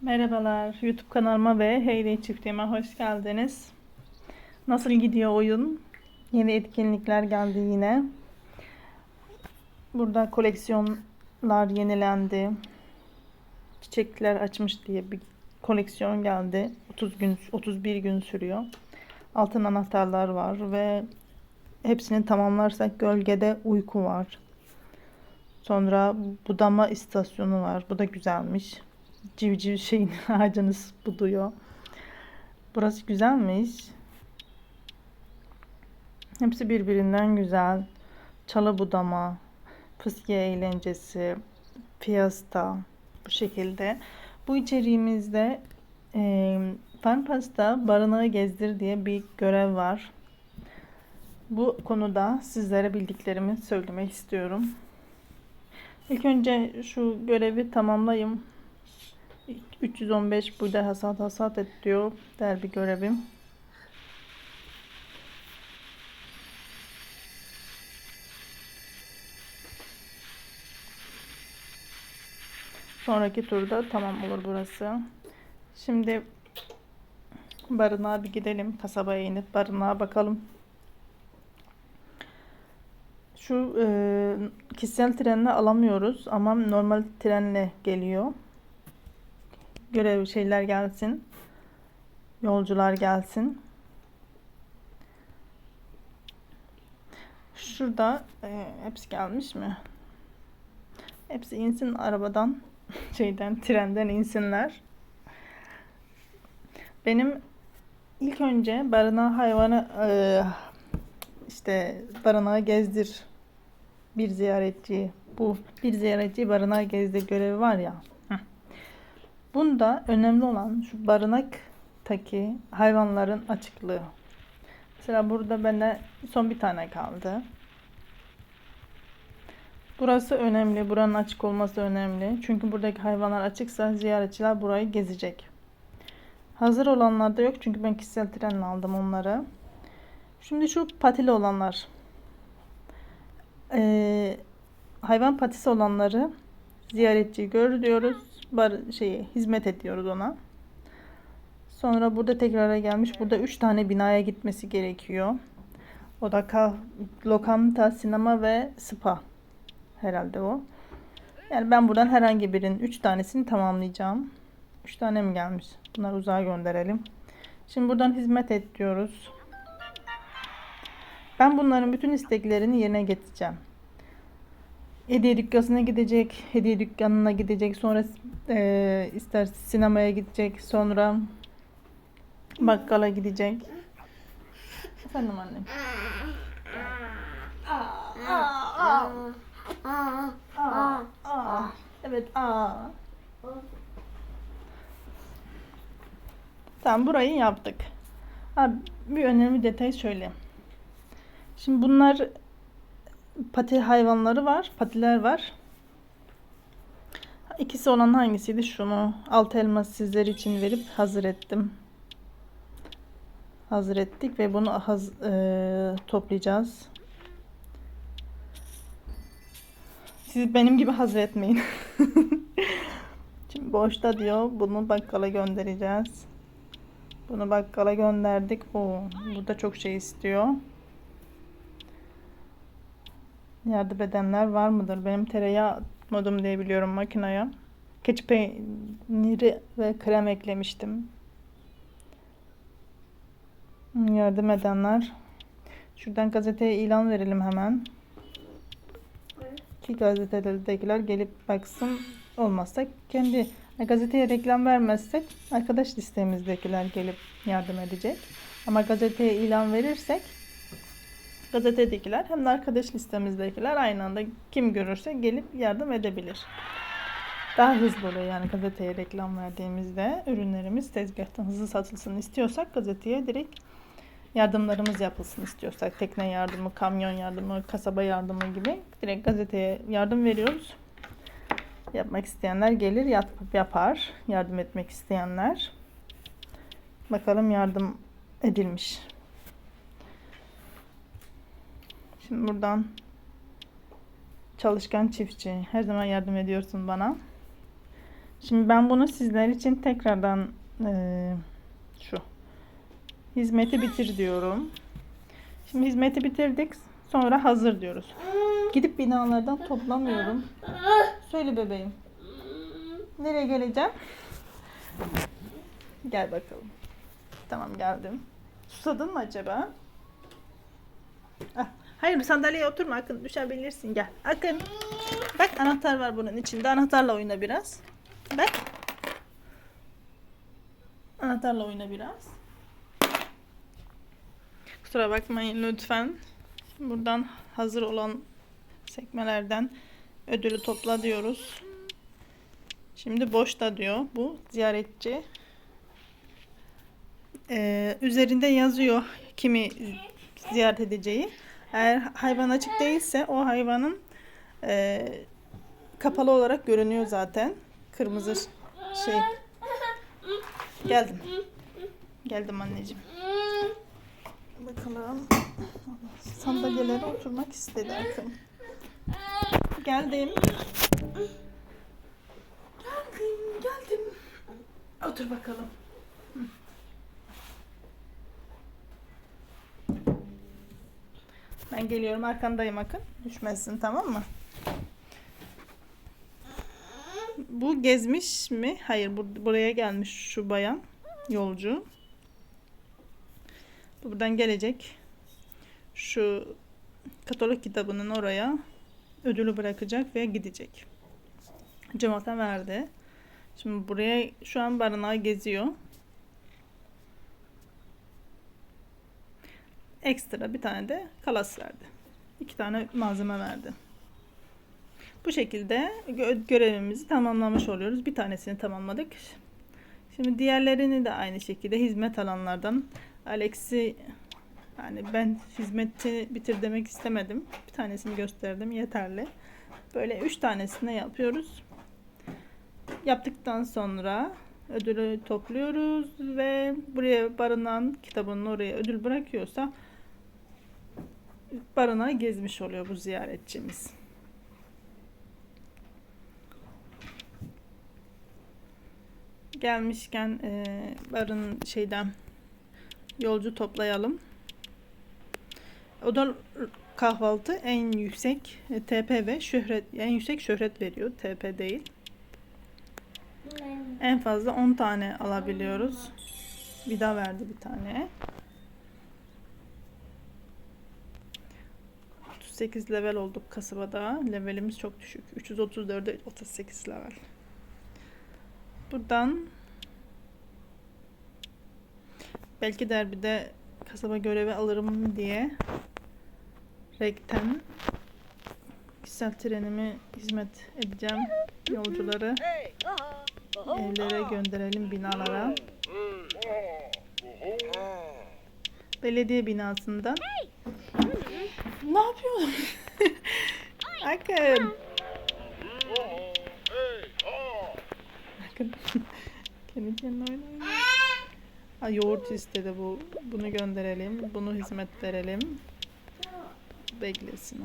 Merhabalar, YouTube kanalıma ve Heyday çiftliğime hoş geldiniz. Nasıl gidiyor oyun? Yeni etkinlikler geldi yine. Burada koleksiyonlar yenilendi. Çiçekler açmış diye bir koleksiyon geldi. 30 gün 31 gün sürüyor. Altın anahtarlar var ve hepsini tamamlarsak gölgede uyku var. Sonra budama istasyonu var. Bu da güzelmiş civciv şeyin ağacınız buduyor. Burası güzelmiş. Hepsi birbirinden güzel. Çalı budama, fıskiye eğlencesi, piyasta bu şekilde. Bu içeriğimizde e, Fanpas'ta barınağı gezdir diye bir görev var. Bu konuda sizlere bildiklerimi söylemek istiyorum. İlk önce şu görevi tamamlayayım. 315 burada hasat hasat et diyor der bir görevim. Sonraki turda tamam olur burası. Şimdi barınağa bir gidelim. Kasabaya inip barınağa bakalım. Şu e, kişisel trenle alamıyoruz ama normal trenle geliyor görev şeyler gelsin. Yolcular gelsin. Şurada e, hepsi gelmiş mi? Hepsi insin arabadan, şeyden, trenden insinler. Benim ilk önce barınağı hayvanı e, işte barınağı gezdir bir ziyaretçi bu bir ziyaretçi barınağı gezdir görevi var ya Bunda önemli olan şu barınaktaki hayvanların açıklığı. Mesela burada bende son bir tane kaldı. Burası önemli. Buranın açık olması önemli. Çünkü buradaki hayvanlar açıksa ziyaretçiler burayı gezecek. Hazır olanlar da yok. Çünkü ben kişisel trenle aldım onları. Şimdi şu patili olanlar. Ee, hayvan patisi olanları ziyaretçi gör diyoruz. Bar şeyi hizmet ediyoruz ona. Sonra burada tekrara gelmiş. Burada 3 tane binaya gitmesi gerekiyor. O da kah lokanta, sinema ve spa. Herhalde o. Yani ben buradan herhangi birinin 3 tanesini tamamlayacağım. 3 tane mi gelmiş? Bunları uzağa gönderelim. Şimdi buradan hizmet et diyoruz. Ben bunların bütün isteklerini yerine getireceğim hediye dükkanına gidecek, hediye dükkanına gidecek, sonra e, ister sinemaya gidecek, sonra bakkala gidecek. Efendim annem. Aa, aa, aa. Aa, aa. Evet, aa. Tamam, burayı yaptık. Ha, bir önemli detay söyle. Şimdi bunlar pati hayvanları var. Patiler var. İkisi olan hangisiydi? Şunu alt elma sizler için verip hazır ettim. Hazır ettik ve bunu haz, e, toplayacağız. Siz benim gibi hazır etmeyin. Şimdi boşta diyor. Bunu bakkala göndereceğiz. Bunu bakkala gönderdik. O burada çok şey istiyor. Yardım edenler var mıdır? Benim tereyağı modum diye biliyorum makineye. Keçi peyniri ve krem eklemiştim. Yardım edenler. Şuradan gazeteye ilan verelim hemen. Ki gazetelerdekiler gelip baksın. Olmazsa kendi gazeteye reklam vermezsek arkadaş listemizdekiler gelip yardım edecek. Ama gazeteye ilan verirsek gazetedekiler hem de arkadaş listemizdekiler aynı anda kim görürse gelip yardım edebilir. Daha hızlı oluyor yani gazeteye reklam verdiğimizde ürünlerimiz tezgahtan hızlı satılsın istiyorsak gazeteye direkt yardımlarımız yapılsın istiyorsak tekne yardımı, kamyon yardımı, kasaba yardımı gibi direkt gazeteye yardım veriyoruz. Yapmak isteyenler gelir yap, yapar. Yardım etmek isteyenler. Bakalım yardım edilmiş. Şimdi buradan çalışkan çiftçi. Her zaman yardım ediyorsun bana. Şimdi ben bunu sizler için tekrardan eee, şu hizmeti bitir diyorum. Şimdi hizmeti bitirdik. Sonra hazır diyoruz. Gidip binalardan toplamıyorum. Söyle bebeğim. Nereye geleceğim? Gel bakalım. Tamam geldim. Susadın mı acaba? Ah, hayır sandalyeye oturma Akın. Düşebilirsin gel. Akın. Bak anahtar var bunun içinde. Anahtarla oyna biraz. Bak. Anahtarla oyna biraz. Kusura bakmayın lütfen. Buradan hazır olan sekmelerden ödülü topla diyoruz. Şimdi boşta diyor bu ziyaretçi. Ee, üzerinde yazıyor kimi ziyaret edeceği. Eğer hayvan açık değilse o hayvanın e, kapalı olarak görünüyor zaten. Kırmızı şey. Geldim. Geldim anneciğim. Bakalım. Sandalyelere oturmak istedi Akın. Geldim. Geldim, geldim. Otur bakalım. Hı. Ben geliyorum arkandayım Akın. Düşmezsin tamam mı? Bu gezmiş mi? Hayır, bur- buraya gelmiş şu bayan yolcu. Buradan gelecek. Şu Katolik kitabının oraya ödülü bırakacak ve gidecek. Cemata verdi. Şimdi buraya şu an barınağı geziyor. Ekstra bir tane de kalas verdi. İki tane malzeme verdi. Bu şekilde gö- görevimizi tamamlamış oluyoruz. Bir tanesini tamamladık. Şimdi diğerlerini de aynı şekilde hizmet alanlardan Alex'i yani ben hizmeti bitir demek istemedim. Bir tanesini gösterdim yeterli. Böyle üç tanesini yapıyoruz. Yaptıktan sonra ödülü topluyoruz ve buraya barınan kitabının oraya ödül bırakıyorsa barınağı gezmiş oluyor bu ziyaretçimiz. Gelmişken eee barın şeyden yolcu toplayalım. Oda kahvaltı en yüksek e, TP ve şöhret en yüksek şöhret veriyor. TP değil. En fazla 10 tane alabiliyoruz. Vida verdi bir tane. 38 level olduk kasabada. Levelimiz çok düşük. 334'e 38 level. Buradan belki derbide kasaba görevi alırım diye Rek'ten kişisel trenimi hizmet edeceğim. Yolcuları evlere gönderelim binalara. Belediye binasında. Ne yapıyorsun? Akın. Akın. Kendi kendine oynuyor. Ha, yoğurt istedi bu. Bunu gönderelim. Bunu hizmet verelim. Beklesin o.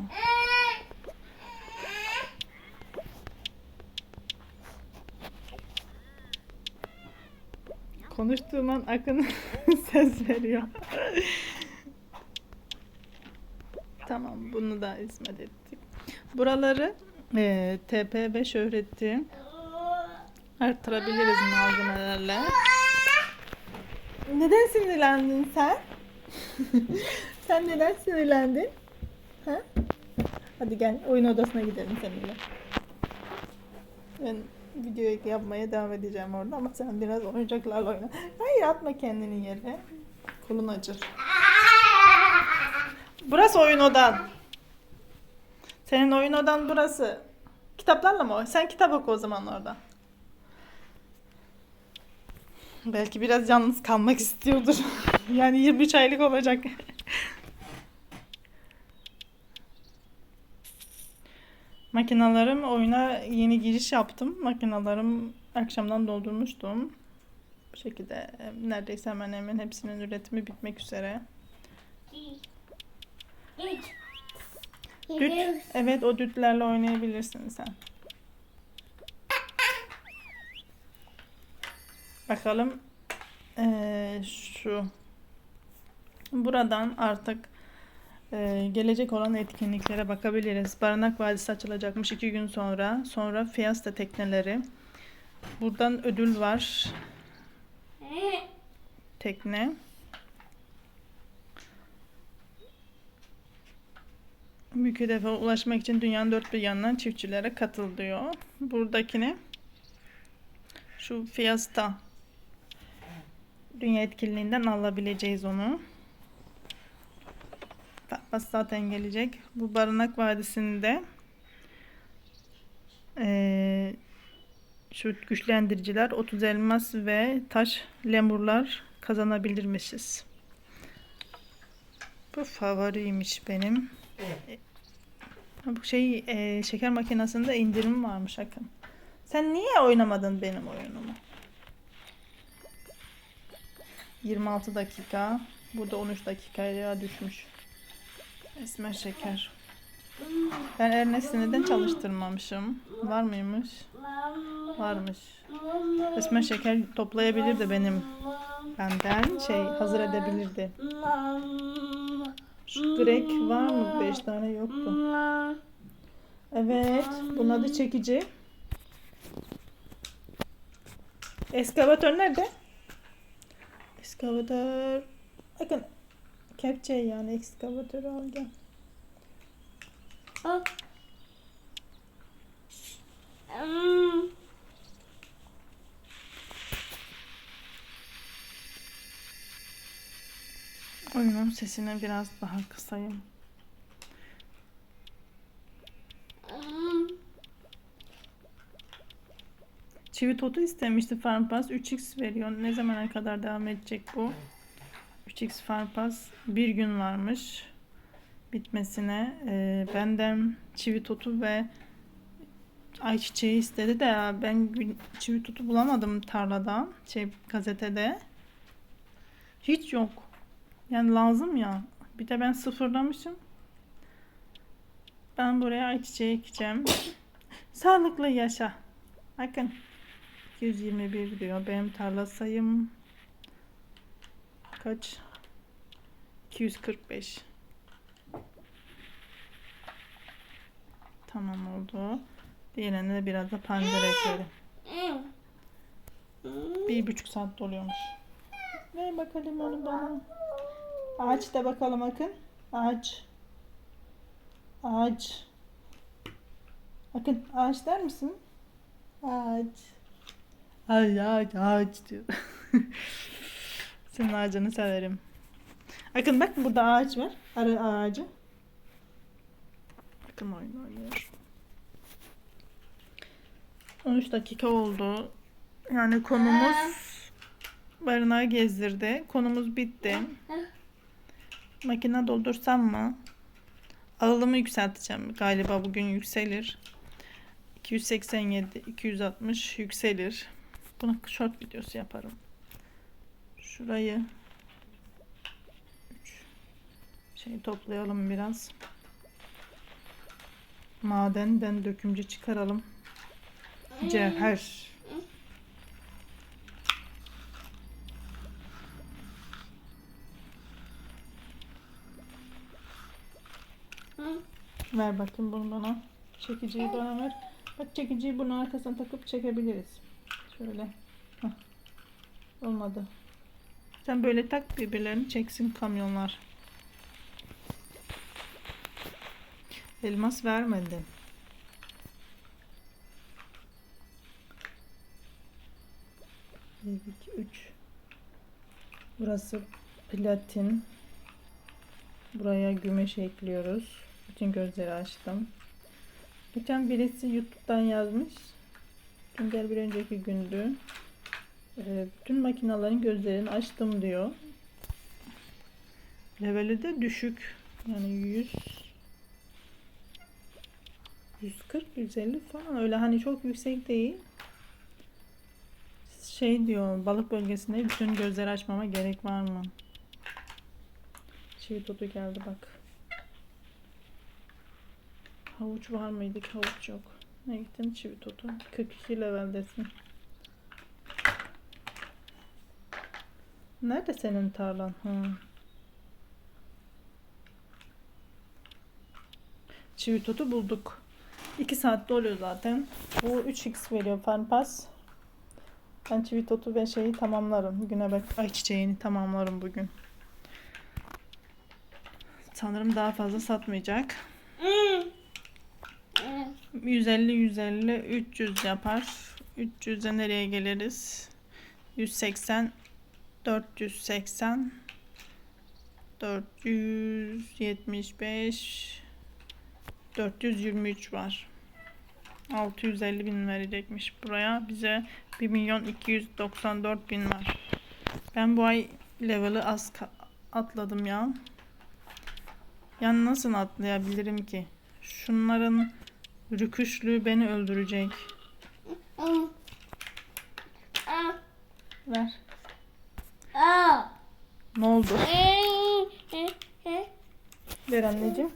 Konuştuğum an Akın ses veriyor. Tamam bunu da hizmet ettik. Buraları e, TP ve şöhreti arttırabiliriz malzemelerle. Neden sinirlendin sen? sen neden sinirlendin? Ha? Hadi gel oyun odasına gidelim seninle. Ben videoyu yapmaya devam edeceğim orada ama sen biraz oyuncaklarla oyna. Hayır atma kendini yere. Kolun acır. Burası oyun odan. Senin oyun odan burası. Kitaplarla mı? Sen kitap oku o zaman orada. Belki biraz yalnız kalmak istiyordur. yani 23 aylık olacak. Makinalarım oyuna yeni giriş yaptım. Makinalarım akşamdan doldurmuştum. Bu şekilde e, neredeyse hemen hemen hepsinin üretimi bitmek üzere. Düt. Evet o dütlerle oynayabilirsin sen. Bakalım eee, şu buradan artık eee, gelecek olan etkinliklere bakabiliriz. Barınak Vadisi açılacakmış iki gün sonra. Sonra Fiesta tekneleri. Buradan ödül var. Tekne. Büyük hedefe ulaşmak için dünyanın dört bir yanından çiftçilere katıl diyor. Buradakine şu Fiesta dünya etkinliğinden alabileceğiz onu. Fatmas zaten gelecek. Bu Barınak Vadisi'nde eee, şu güçlendiriciler 30 elmas ve taş lemurlar kazanabilirmişiz. Bu favoriymiş benim. Bu şey eee, şeker makinesinde indirim varmış Akın. Sen niye oynamadın benim oyunumu? 26 dakika. Burada 13 dakikaya düşmüş. Esmer şeker. Ben Ernest'i neden çalıştırmamışım? Var mıymış? Varmış. Esmer şeker toplayabilir de benim benden şey hazır edebilirdi. Şu var mı? 5 tane yoktu. Evet. Bunun adı çekici. Eskavatör nerede? Eskavatör. Bakın. Kepçe yani ekskavatörü al gel. Oyunun sesini biraz daha kısayım. Çivi totu istemişti Farm Pass. 3x veriyor. Ne zamana kadar devam edecek bu? 3x Farm Pass. Bir gün varmış. Bitmesine. Ee, benden çivi totu ve ayçiçeği istedi de ben çivi totu bulamadım tarlada. Şey gazetede. Hiç yok. Yani lazım ya. Bir de ben sıfırlamışım. Ben buraya ayçiçeği ekeceğim. Sağlıklı yaşa. Bakın. 221 diyor. Benim tarla sayım kaç? 245. Tamam oldu. Diğerine de biraz da pancar ekledim. Bir buçuk saat doluyormuş. Ver bakalım onu bana. Ağaç da bakalım Akın. Ağaç. Ağaç. Akın ağaç der misin? Ağaç. Ağaç ağaç ağaç diyor. Senin ağacını severim. Akın bak burada ağaç var. Arı ağacı. Akın oyun oynuyor. 13 dakika oldu. Yani konumuz barınağı gezdirdi. Konumuz bitti. Makine doldursam mı? Ağılımı yükselteceğim. Galiba bugün yükselir. 287, 260 yükselir. Buna short videosu yaparım. Şurayı şey toplayalım biraz. Madenden dökümcü çıkaralım. Cevher. Ver bakayım bunu bana. Çekiciyi bana ver. Bak çekiciyi bunun arkasına takıp çekebiliriz. Şöyle. Hah. Olmadı. Sen böyle tak birbirlerini çeksin kamyonlar. Elmas vermedi. Bir, iki, üç. Burası platin. Buraya gümüş ekliyoruz. Bütün gözleri açtım. Geçen birisi YouTube'dan yazmış. Güncel bir önceki gündü. Ee, bütün makinaların gözlerini açtım diyor. Leveli de düşük. Yani 100 140 150 falan öyle hani çok yüksek değil. Şey diyor balık bölgesinde bütün gözleri açmama gerek var mı? Çivi totu geldi bak. Havuç var mıydı? Havuç yok. Ne gittin çivi totu? 42 leveldesin. Nerede senin tarlan? Ha. Çivi totu bulduk. 2 saatte oluyor zaten. Bu 3x veriyor farmpas. Ben çivi totu ve şeyi tamamlarım. Güne bak ay çiçeğini tamamlarım bugün. Sanırım daha fazla satmayacak. 150 150 300 yapar. 300'e nereye geliriz? 180 480 475 423 var. 650 bin verecekmiş buraya. Bize 1 milyon 294 bin var. Ben bu ay level'ı az atladım ya. Yani nasıl atlayabilirim ki? Şunların rüküşlüğü beni öldürecek. Ver. Ne oldu? Ver anneciğim.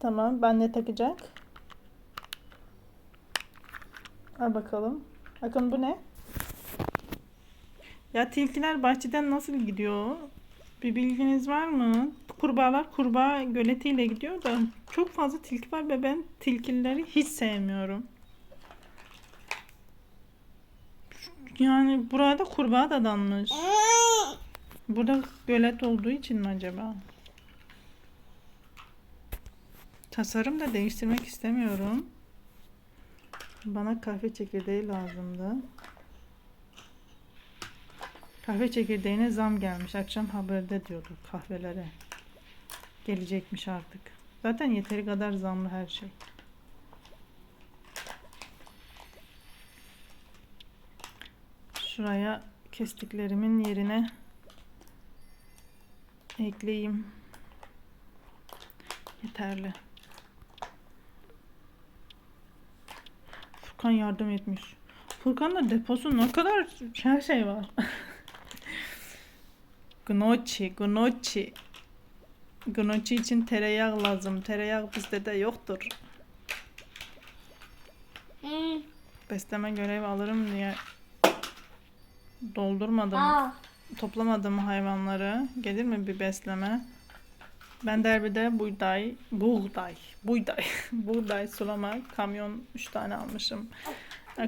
Tamam. Ben ne takacak? Al bakalım. Bakın bu ne? Ya tilkiler bahçeden nasıl gidiyor? Bir bilginiz var mı? Kurbağalar kurbağa göletiyle gidiyor da çok fazla tilki var ve ben tilkileri hiç sevmiyorum. Yani burada kurbağa da danmış. Burada gölet olduğu için mi acaba? Tasarım da değiştirmek istemiyorum. Bana kahve çekirdeği lazımdı. Kahve çekirdeğine zam gelmiş. Akşam haberde diyordu kahvelere. Gelecekmiş artık. Zaten yeteri kadar zamlı her şey. Şuraya kestiklerimin yerine ekleyeyim. Yeterli. Furkan yardım etmiş. Furkan'da deposu ne kadar her şey var. Gnocchi, gnocchi. Gnocchi için tereyağı lazım. Tereyağı bizde de yoktur. Besleme görevi alırım diye doldurmadım. Toplamadım hayvanları. Gelir mi bir besleme? Ben derbide buğday, buğday, buğday, buğday sulama kamyon 3 tane almışım.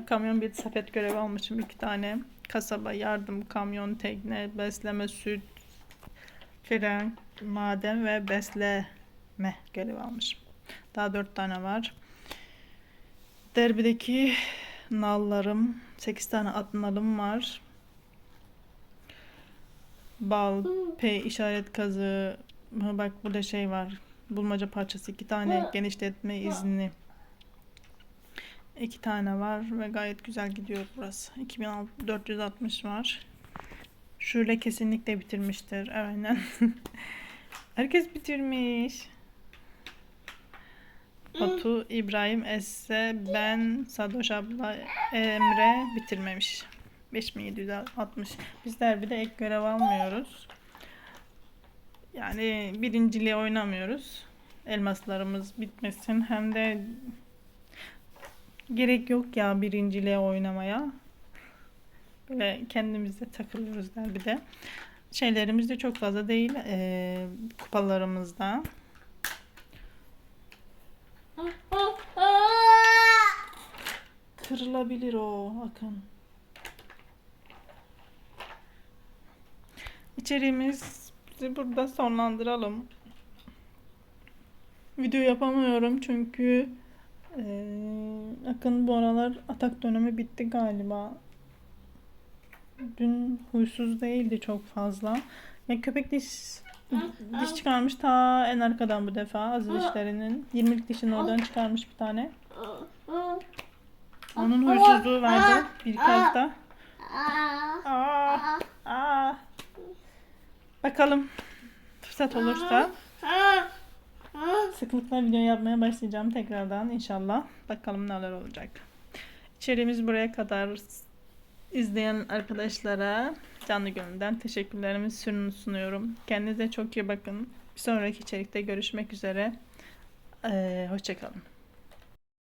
Kamyon bir sepet görevi almışım 2 tane. Kasaba yardım, kamyon, tekne, besleme, süt, fren, maden ve besleme görevi almışım. Daha 4 tane var. Derbideki nallarım, 8 tane at nalım var. Bal, P işaret kazı. Bak burada şey var. Bulmaca parçası iki tane genişletme izni. İki tane var ve gayet güzel gidiyor burası. 2460 var. Şöyle kesinlikle bitirmiştir. Aynen. Herkes bitirmiş. Batu, İbrahim, Esse, ben, Sadoş abla, Emre bitirmemiş. 5760. Bizler bir de ek görev almıyoruz. Yani birinciliğe oynamıyoruz. Elmaslarımız bitmesin. Hem de gerek yok ya birinciliğe oynamaya. Böyle kendimizde takılıyoruz der bir de. Şeylerimiz de çok fazla değil. eee, kupalarımızda. Kırılabilir o Akın. İçeriğimizi burada sonlandıralım. Video yapamıyorum çünkü eee, Akın bu aralar atak dönemi bitti galiba. Dün huysuz değildi çok fazla. Ya köpek diş diş çıkarmış ta en arkadan bu defa aziz dişlerinin. 20'lik dişini oradan çıkarmış bir tane. Onun huysuzluğu vardı birkaç da. Aa, aa. Bakalım fırsat olursa sıklıkla video yapmaya başlayacağım tekrardan inşallah. Bakalım neler olacak. İçeriğimiz buraya kadar izleyen arkadaşlara canlı gönülden teşekkürlerimi sun- sunuyorum. Kendinize çok iyi bakın. Bir sonraki içerikte görüşmek üzere. Ee, hoşçakalın.